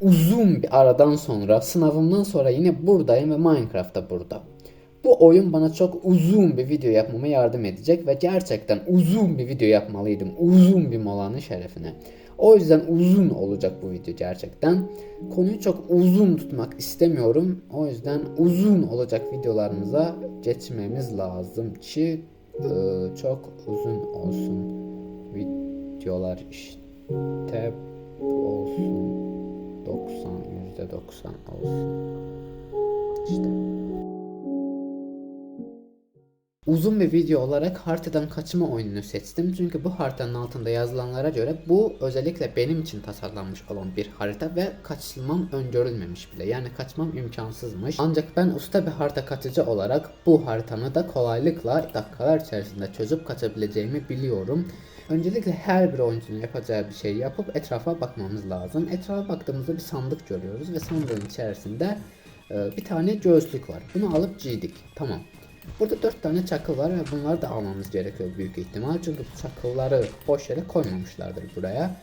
uzun bir aradan sonra sınavımdan sonra yine buradayım ve Minecraft da burada. Bu oyun bana çok uzun bir video yapmama yardım edecek ve gerçekten uzun bir video yapmalıydım. Uzun bir molanın şerefine. O yüzden uzun olacak bu video gerçekten. Konuyu çok uzun tutmak istemiyorum. O yüzden uzun olacak videolarımıza geçmemiz lazım ki e, çok uzun olsun videolar işte olsun 90 yüzde 90 olsun işte Uzun bir video olarak haritadan kaçma oyununu seçtim. Çünkü bu haritanın altında yazılanlara göre bu özellikle benim için tasarlanmış olan bir harita ve kaçılmam öngörülmemiş bile. Yani kaçmam imkansızmış. Ancak ben usta bir harita kaçıcı olarak bu haritanı da kolaylıkla dakikalar içerisinde çözüp kaçabileceğimi biliyorum. Öncelikle her bir oyuncunun yapacağı bir şey yapıp etrafa bakmamız lazım. Etrafa baktığımızda bir sandık görüyoruz ve sandığın içerisinde e, bir tane göğüslük var. Bunu alıp giydik. Tamam. Burada 4 tane çakıl var ve bunları da almamız gerekiyor büyük ihtimal. Çünkü bu çakılları boş yere koymamışlardır buraya.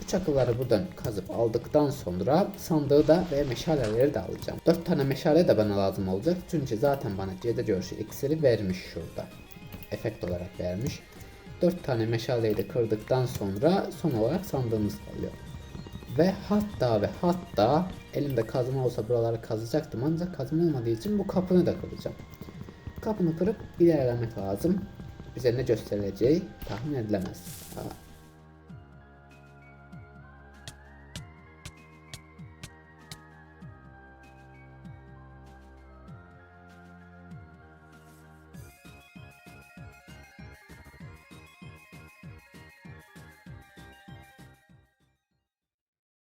Bu çakılları buradan kazıp aldıktan sonra sandığı da ve meşaleleri de alacağım. 4 tane meşale de bana lazım olacak. Çünkü zaten bana Cede görüşü iksiri vermiş şurada. Efekt olarak vermiş. 4 tane meşaleyi de kırdıktan sonra son olarak sandığımız kalıyor. Ve hatta ve hatta elimde kazma olsa buraları kazacaktım ancak kazma olmadığı için bu kapını da kıracağım. Kapını kırıp ilerlemek lazım. Bize ne göstereceği tahmin edilemez. Ha,